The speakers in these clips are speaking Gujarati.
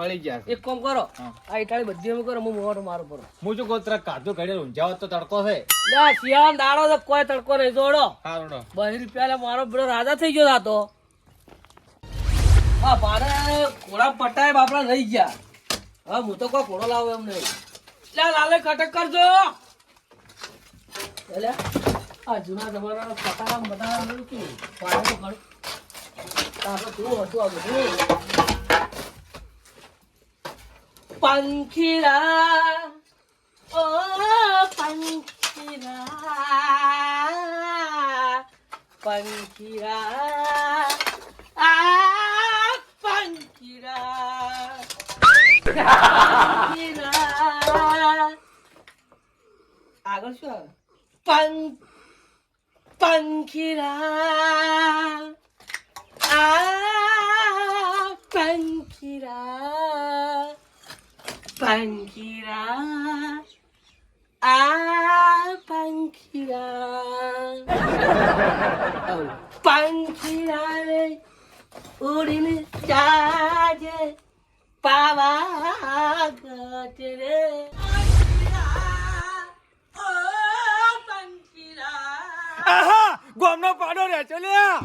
વળી ગયા એક કામ કરો. આ ઇટાળી બધી અમે કરો હું મોટો મારો પડો હું જો કહું તરત કાઢું કાઢી તો તડકો છે. લે શિયાળ દાડો તો કોઈ તડકો નહીં. જોડો. બહી રૂપિયા મારો બેડો રાજા થઈ ગયો હતો હા મારે ઘોડા પટાય બાપડા રહી ગયા. હા હું તો કોઈ ઘોડો લાવો એમ નહીં. લે લાલે કટક કરજો. એટલે આ જૂના જમાનાના પટારા બધા કેવું ભાડે તો ઘણું હતું આ બધું. પંખીરા ઓ પંખીરા પંખીરા આ પંખીરા પંખીરા આગળ શું આવે પં પંખીરા આ પંખીરા પંખીરા આ પંખીરા પંખીરા રે ઉડીને જાજે પાવાગઢ રે આહા ગોમનો પાડો રે ચલ્યા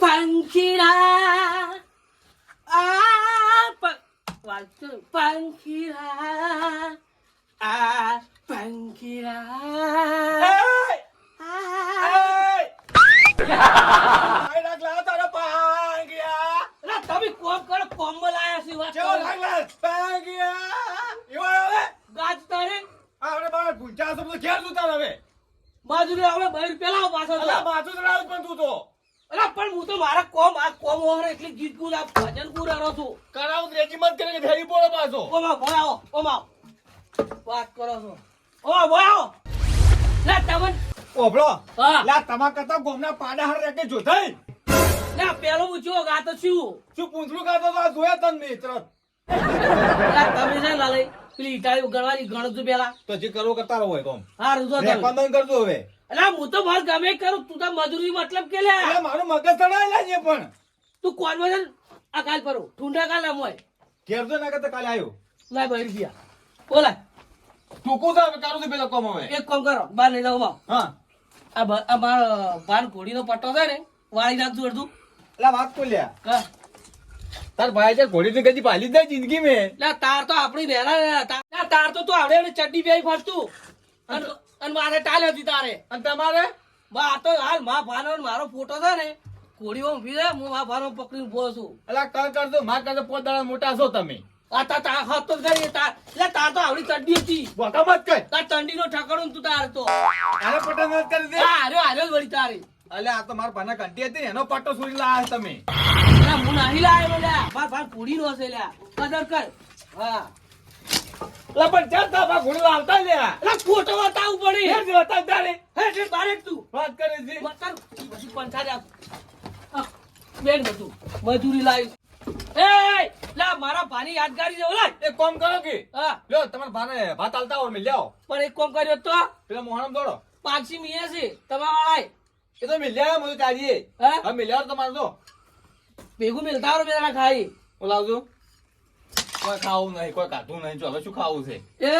બરાબર તો કોણ પંખીરા આ પ- વાંચો. પંખીરા આ પંખીરા આ અલા, તમે કોમ કરો કોમમાં લાયા છો વાત કરો. ગાજ તારે બાજુને હવે બહાર પેલા પાછો તો. અલા, પણ હું તો મારા કોમ આ કોમ ઓહરે એટલે ગીત ગુદ આ ભજન ગુરારો છું. ઓમાં ભણાવો ઓમાં વાત કરો છો. ઓમાં ભણાવો લે તમને હા. તમા કરતા ગોમના પાડા હાર રેકે જોતાઈ લે પેલો પૂછ્યો કે આ તો શું? શું પૂંછડું કાઢો તો આ જોયા તન તમે છે ને લાલય પેલી ઇટાળી ગણવાની ગણતું પેલા. તો જે કરવો કરતા રહો હોય કોમ. હા રૂજો કરજો હવે. અલા હું તો માર ગમે કરું તું તો મજૂરી મતલબ કે લે. અલા મારું મગજ ચડાયેલા છે પણ. તું છે આ કાલ પરો ઠુંડા કાલ મોય ઘેર તો ના કરતા કાલે આવ્યો લાય બાર રૂપિયા તું કો તો કરું છું પેલા કોમ હવે. એક કામ કરો બાર લઈ જાવ હા. આ બાર આ મારો ભાન ઘોડીનો પટ્ટો છે ને વાળી નાખજો અડધું. એટલે વાત તો લ્યા. હા. તાર ભાઈ છે ઘોડી તો કદી પાલી દે જિંદગી મેં તાર તો આપણી રહેલા તાર તો તું આવડે ચડ્ડી બે ફરતું. અને મારે ટાલ હતી તારે. અને તમારે? બા આ તો હાલ મા ભાનો મારો ફોટો છે ને ઘોડીમાં ઊભી રહે હું મા ભાનો પકડીને ઊભો છું. એટલે કર કરજો મા કરતા પોત દાડા મોટા છો તમે. આ તા તા તો કરી તો. આવડી ચડ્ડી હતી. બોકા મત કર. તાર ચંડીનો ઠકડો ને તું તાર તો. આને પટા મત કરી દે. આ હાર્યો હાર્યો વળી તારી. અલે આ તો મારા પાના કંટી હતી એનો પટ્ટો છોડી લાયા છે તમે. હું નાહી લાયો લે માર ભાન હશે લે કદર કર. હા. એટલે પણ બા ઘોડી લાવતા લ્યા. લે ફોટો બતાવું પડી. ઘેર જેવા તા તારે હે તે બારે તું. વાત કરે છે. મતલબ પછી પંચાયત બેન બધું. મજૂરી લાવી એ લા મારા ભાની યાદગારી છે ઓલા એક કામ કરો કે. હા. લ્યો તમારા ભાને ભાત આલતા હોય જાઓ પણ એક કામ કર્યો તો. પેલા મોહણમ દોડો. છે તમારા વાળાએ એ તો મિલ જાય મને ચાલીએ હા? હા મિલ જાવ તો ભેગું મિલતા હોય બેડા ખાઈ. હું લાવજો. કોઈ ખાવું નહીં કોઈ કાઢું નહીં જો હવે શું ખાવું છે એ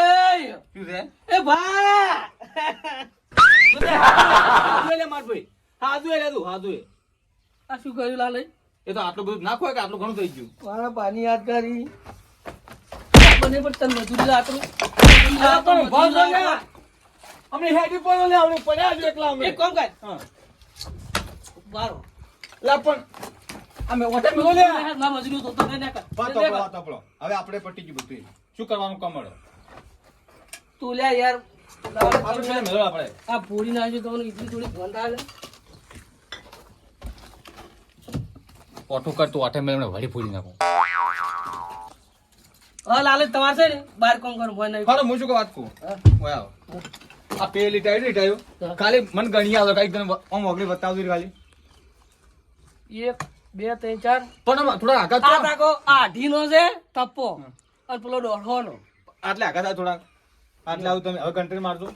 શું છે એ ભા એટલે માર ભાઈ હાજુ એટલે તું હાજુ. આ શું કર્યું લાલય એ તો આટલું બધું નાખો કે આટલું ઘણું થઈ ગયું મારા પાણી યાદ કરી મને પણ તન મજૂરી લાતું આ પણ છો ને. અમને હેડી પર લે અમને પડ્યા જ એકલા અમે એક કામ કર હા. બારો લા પણ અમે ઓટે મેલો લે ના મજૂરી તો તો ના કર વાત વાત હવે આપણે પટી ગયું બધું શું કરવાનું કમળો તું લે યાર. આપણે મેલો આપણે? આ પૂરી નાખજો તમને ઇતની થોડી આવે ઓઠું કર તું ઓઠે મેળવને વળી ફૂડી નાખું. હા લાલે તમાર છે ને બાર કોમ કરું ભય નહીં હાલો હું શું કહું વાત કહું. ઓય આવો. આ પેલી ટાઈડ. ટાઈડ ખાલી મન ગણી આવે કઈ તને ઓમ વગડી બતાવજો ખાલી. એક બે ત્રણ ચાર. પણ થોડા આગળ આ તાકો આઢી નો છે ટપ્પો. અને પેલો દોઢો નો આટલે આગળ થાય થોડા આટલે આવું તમે હવે કંટ્રી મારજો.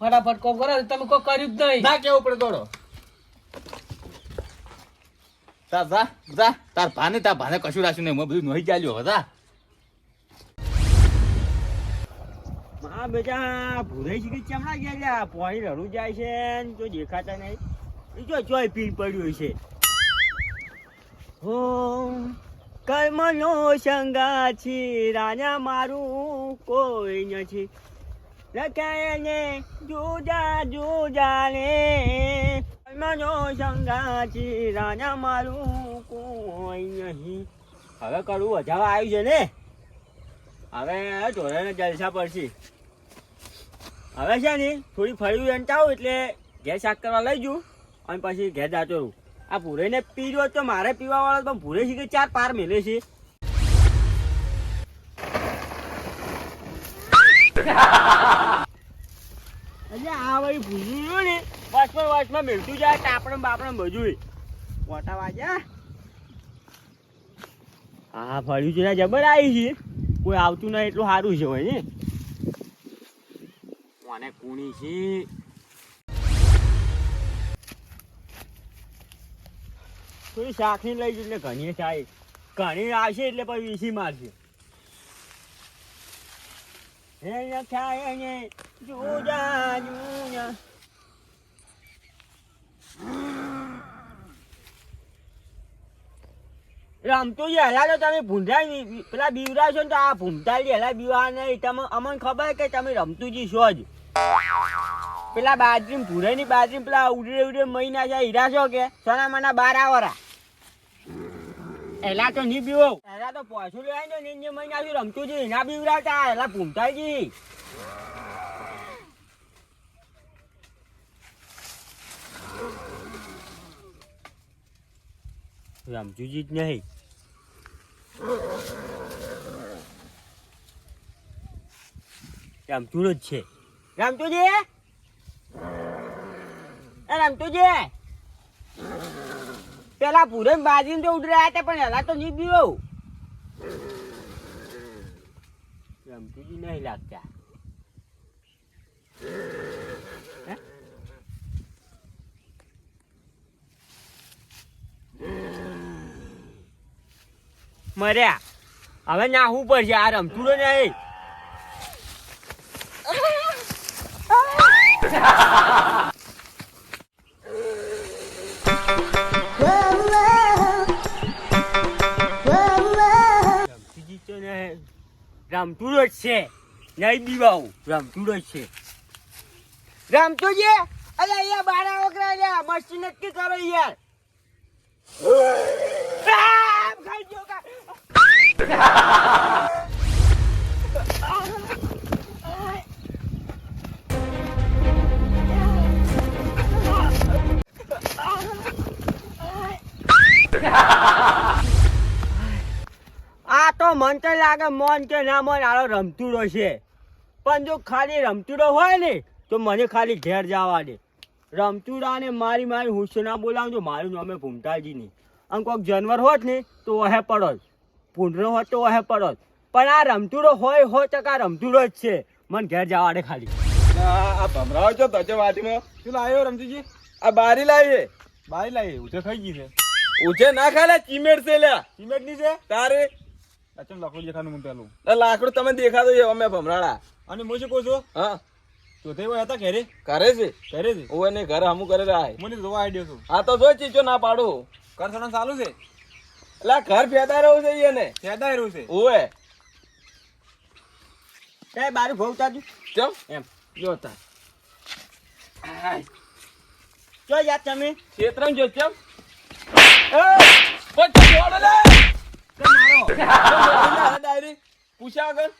ફટાફટ કોમ કરો તમે કોઈ કર્યું જ નહીં. ના કેવું પડે દોડો. તા જા જા તાર ભાને તાર ભાને કશું રાખ્યું નહીં. મેં બધું નોહી ચાલ્યો હવે જા બેટા ભૂરાઈ કે ચમડા ગયા પાણી રડું જાય છે તો દેખાતા નહીં. એ જો ચોય પીન પડ્યું છે. હો, કર્મનો સંગા રાજા મારું કોઈ નથી. લખાય ને, જુદા જુદા ને સંગા છે રાજા મારું કોઈ નહીં. હવે કડું વધાવા આવ્યું છે ને? હવે ધોરણે જલસા પડશે. હવે છે ને થોડી ફળ્યું એંટાવું એટલે ઘેર શાક કરવા લઈ જઉં અને પછી ઘેર જાતો રહું. આ ભૂરેને પી રહ્યો તો મારે પીવા વાળો પણ ભૂરે છે કે ચાર પાર મેલે છે? એટલે આ વળી ભૂલું ને વાસમાં વાસમાં મેળતું જાય તાપણ બાપણ બધું મોટા વાગ્યા હા. ફળ્યું છે જબર આવી છે. કોઈ આવતું નહીં, એટલું સારું છે હોય ને. કોને કુણી છે? થોડી શાખી લઈ જ એટલે ઘણી થાય. ઘણી આવશે એટલે પછી વીસી મારશે. હે લખાય ને જુદા જુદા રમતું હલા તો તમે ભૂંડા પેલા બીવરા છો ને તો આ ભૂમતા જ બીવા નહીં. તમે અમને ખબર કે તમે રમતું છો જ. પેલા બાજરી ભૂરેની બાજરી પેલા ઉડે ઉડે મહિના છે હીરા છો કે? સોના મના બાર આવરા. એલા તો નહીં બીવો. એલા તો પોસું લેવાય ને મહિના થી રમતું જી ના બીવરાતા એલા ભૂંધાય જી રમતું જી જ નહીં રમતું જ છે રમતુજી એ રમતુજી પેલા પૂરે બાજીને તો ઉડરહ્યા હતા પણ એલા તો નહીં બીવો રમતુજી નહીં લાગતા મર્યા. હવે નાહવું પડશે, આ રમતું નહીં રમતુજી તો ને રમતુડો જ છે. નહીં દીવાઉ રમતું જ છે. રમતુજી અરે અહીંયા બારા વકરા લ્યા મસ્તી નક્કી કરો યાર. ખાઈ. આ તો મન તો લાગે મન કે ના મન આરો રમતુડો છે. પણ જો ખાલી રમતુડો હોય ને, તો મને ખાલી ઘેર જવા દે. રમતુડાને મારી મારી હુસ્સે ના બોલાવજો મારું નામે ભૂમતાજી નહીં. અને કોઈક જાનવર હોત ને, તો વહે પડોત પૂંઢરો હોત તો વહે પણ આ રમતુડો હોય હો ટકા રમતુડો જ છે. મને ઘેર જવા દે ખાલી. આ ભમરાવ છો તચે વાટીમાં શું લાવ્યો રમતુજી? આ બારી લાવી બારી લાવીએ ઉઠે ખાઈ ગઈ છે. ઉછે ના ખાલે ચીમેટ છે લ્યા સિમેન્ટની છે? તારે. અચમ લાકડું દેખાનું મને પેલું. લાકડું તમે દેખાતો છે અમે ભમરાળા. અને હું શું કહું છું? હા. ચોથે હતા ઘેરે? કરે છે. ઘરે છે? ને ઘરે હમું કરે રાય. મને જોવા આઈડિયો છું. હા તો જો ચીચો ના પાડું. કર સણા ચાલુ છે? એટલે ઘર ફેદા રહ્યું છે એને. ફેદાઈ રહ્યું છે. ઓએ સાહેબ બારું ભોવતા જુ ચમ એમ જોતા ચો યાદ તમે. ક્ષેત્રમ જો ચમ ડાયરી પૂછ્યા વગર?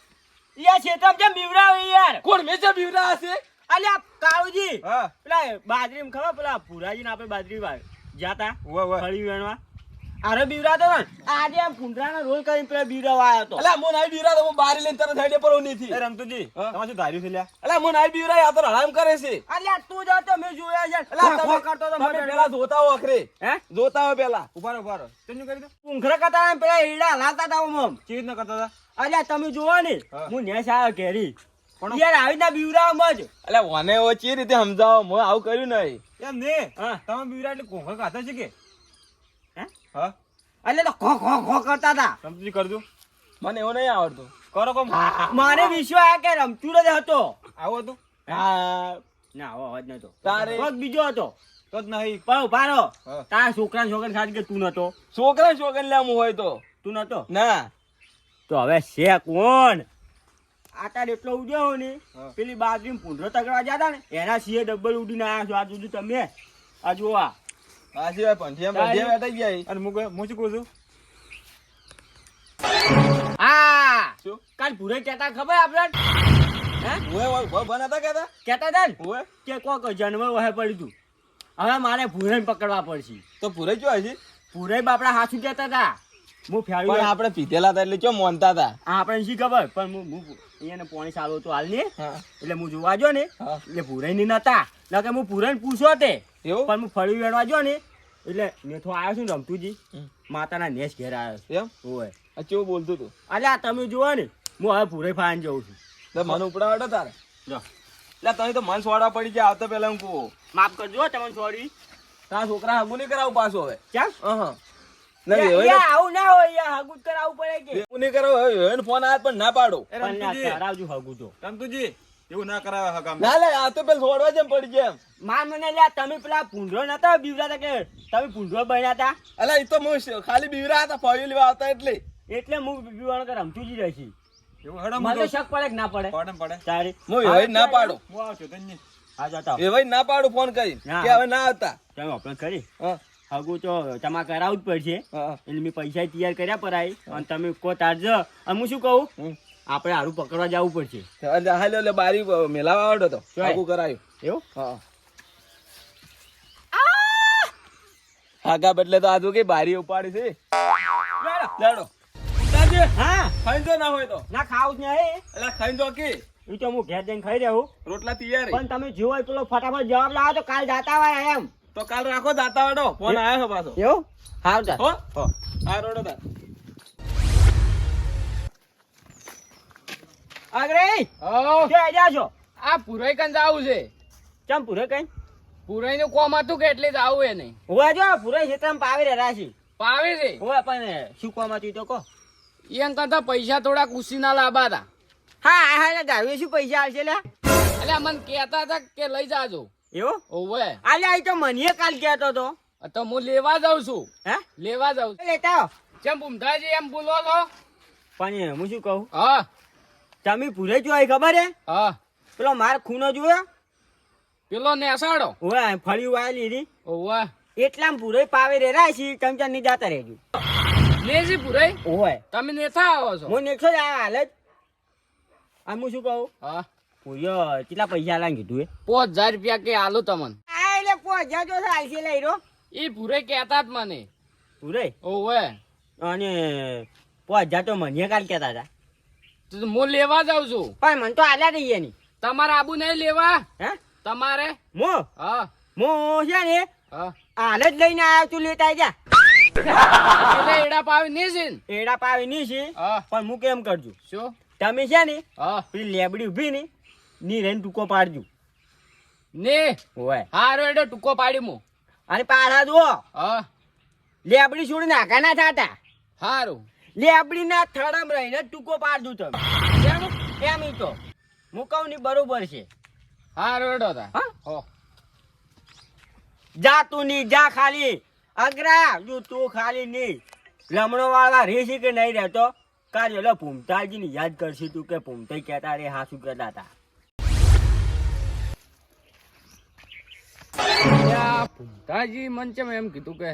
યાર છેતમ છે બીવરાવ યાર? કોણ મેચા બીવરા હશે અલ્યા કાળુજી. હા. પેલા બાજરી ખબર પેલા ભુરાજી ને આપણે બાજરી જાતા ફળી વેણવા. આરે બીવરાતો ને. આજે આમ કુંડરાનો રોલ કરીને પેલા બીવરાવા આવ્યો હતો અલા મો આઈ બીવરા તો હું બારી લઈને તરત હેડે પર નીથી એ રમતુજી? તમારે શું ધાર્યું છે લ્યા? અલા મો આઈ બીવરા આ તો હરામ કરે છે. અલ્યા તું જો તો મેં જોયા છે. અલા ખો કરતો તો મને પેલા જોતા હો અખરે હે? જોતા હો પેલા. ઊભા રહો ઊભા રહો. તેનું કરી દો કુંખરા કરતા પેલા હીડા લાતા તા મમ કેવી ન કરતા તા અલ્યા તમે જોવો ને હા. નેસ આવ્યો ઘેરી. પણ- યાર આવી ના બીવરાવ મજ અલા ઓને ઓ ચી રીતે સમજાવો મો આવું કર્યું નહીં. એમ ને? હા. તમે બીવરા એટલે કોંખર ખાતા છે કે? હે? એટલે તો ખો ખો ખો કરતા હતા. રમતુજી કરજો. મને એવું નહીં આવડતું. કરો કોમ. મારે વિશ્વાસ આ કે રમચુડો જ હતો. આવો હતું? હા ના આવો અવાજ નતો. તારે? કોક બીજો હતો. તો જ નહીં. પણ ઊભા રહો તારા છોકરા છોકરા સાથે કે તું નતો? છોકરા છોકરા લેવું હોય તો. તું નતો? ના. તો હવે છે કોણ? આટાડ એટલો ઉડ્યો ને. પેલી બાજરી પૂંઢરો તગડવા જતા ને એના સિંહે ડબલ ઉડીને આવ્યા છો. આ સુધી તમે. આ જોવા આ સિવાય પંઠિયા પંઠિયા બેઠા ગયા અને હું હું શું કહું છું? હા. શું? કાલ ભૂરે કહેતા ખબર આપણે હે? ઓય ઓય બનાતા કેતા કહેતા? હતા ને? કે કોક જાનવર વહે પડ્યું તું. હવે મારે ભૂરે પકડવા પડશે. તો પૂરે જો હજી ભૂરે બાપડા હાથું કહેતા હતા. હું પણ ફેરવી આપણે પીધેલા હતા એટલે ચો મોનતા હતા? આપણે શી ખબર? પણ હું હું અહીંયા પોણી સારું હતું હાલ ને એટલે હું જોવા જો ને. એટલે ભૂરે ની નતા નકે હું ભૂરે પૂછો તે. એવું? પણ હું ફળી વેણવા જો ને એટલે મેથો આવ્યો છું ને રમતુજી. માતાના નેસ ઘેર આવ્યો એમ? હોય આ કેવું બોલતું તું? અલ્યા તમે જુઓ ને હું હવે પૂરે ફાન જઉં છું. તો મને ઉપડાવડો તારે. જો. એટલે તમે તો મન સોડા પડી જાય આવતા પહેલા હું કહું માફ કરજો તમને સોરી તારા છોકરા હગું નહીં કરાવું પાછું હવે. ચાલ હા આવું ના હોય હગું કરાવવું પડે કે? ફોન આવે પણ ના પાડો. રમતુજી. એવું ના કરાવે હકામ ના લે આ તો પેલા છોડવા જેમ પડી જાય માર મને લ્યા તમે પેલા પૂંઢરો નતા બીવડા કે તમે પૂંઢરો બન્યા હતા અલા એ તો હું ખાલી બીવરા હતા ફળિયું લેવા આવતા એટલે. એટલે હું બીવાનું કે રમતું જ રહીશી. મને શક પડે કે ના પડે? પડે પડે. તારી હું વેવાઈને ના પાડું. હું આવતો તો હા જતા વેવાઈને ના પાડું ફોન કરી ના. કે હવે ના આવતા. તમે આપણે કરી. હા. હગું તો તમારે કરાવવું જ પડશે. હા. એટલે મેં પૈસા તૈયાર કર્યા પરાય. અને તમે કો તારજો અને હું શું કહું. આપણે હારું પકડવા જવું પડશે. હાલો હાલે એટલે બારી મેલાવા આવડો તો. આગું કરાયું. એવું? હા. હાગા બદલે તો આજુ કે બારી ઉપાડી છે. લેડો. હા. ખાઈ ના હોય તો. ના ખાવું જ નહીં. એટલે ખાઈ કે. એ તો હું ઘેર જઈને ખાઈ રહ્યો રોટલા તૈયાર પણ તમે જીવો હોય પેલો ફટાફટ જવાબ લાવો તો કાલ જાતા હોય એમ. તો કાલ રાખો દાતા વાળો ફોન આવ્યો છે પાછો. એવું? હા. ચાલ હો હો. રોડો તાર આગળ હો, ક્યાં આવ્યા છો આ પુરાઈ કન જાવું છે. ચમ પૂરે કઈ? પુરાઈ નું કોમ હતું કે એટલે એ નહીં. હોવા જો પૂરે ક્ષેત્રમાં પાવી રહ્યા છે પાવે છે? હોવા પણ શું કોમાંથી તો કહો. એમ કરતા પૈસા થોડાક ઉસીના લાભા હતા. હા હા દારૂએ શું પૈસા આવશે લ્યા એટલે મને કહેતા હતા કે લઈ જાજો. એવું? ઓવે. આલ્યા એ તો મને કાલ કહેતો તો. તો હું લેવા જાઉં છું. હે? લેવા જાઉં. લેતા ચમ જેમ એમ બોલો છો. પણ હું શું કહું? હા. તમે પૂરે જોઈ ખબર હે? હા. પેલો માર ખૂનો જોયો પેલો નેસાડો ઓય ફળી વાયેલી હતી ઓવે એટલા પૂરે પાવે રે રહ્યા છે ચમચા ની જાતા રહેજો. લેજી પુરાઈ ઓય. તમે નેથા આવો છો. હું જ આ હાલ જ. આ હું શું કહું? હા. પૂર્યો કેટલા પૈસા લાગે કીધું એ? પાંચ હજાર રૂપિયા કે આલો તમને. આ એટલે હજાર જો ચાલશે લઈ રહ્યો. એ પુરે કહેતા જ મને. પૂરે? ઓવે અને પહોંચ્યા તો મને કાલ કહેતા હતા. હું લેવા જાઉં છું. પણ મને તો આલ્યા દઈએ ની તમારે આબુ નહીં લેવા? હે? તમારે? મો? હા. મો છે ને? હા. હાલ જ લઈને આવ્યો તું લેતા જા. એટલે એડા પાવી નહીં છે એડા પાવી નહીં છે. હા. પણ હું કેમ કરજો? શું? તમે છે ને હા. પેલી લેબડી ઊભી ને ની રેન ટૂંકો પાડજો. ને? ઓય હારો એડો ટૂંકો પાડી મુ. અને પાડા દો હા. લેબડી છોડી નાખા ના થતા. હારું. લેબડી ના થડમ રહીને ટૂંકો પાડજો તમે કેમ? કેમ ઈ તો? બરોબર છે. હા એડો તા. હો? જા તું ની જા ખાલી. અગ્રા જો તું ખાલી ની. લમણો વાળવા રહેશે કે નહીં રહેતો? કાલ લો ભૂમતાજી ને યાદ કરશે તું કે પૂમતાઈ કહેતા રે હા શું કહેતા હતા પૂમતાજી મન ચમ એમ કીધું કે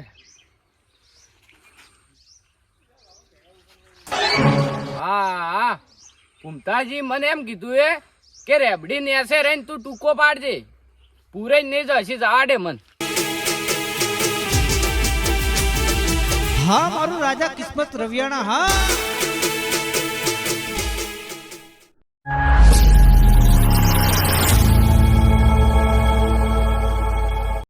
હા ભૂમતાજી મને એમ કીધું એ કે રેબડી નેસે રહીને તું ટૂંકો પાડજે. પૂરે નહીં જ આડે મન. હા, મારું રાજા કિસ્મત રવિયાણા, હા.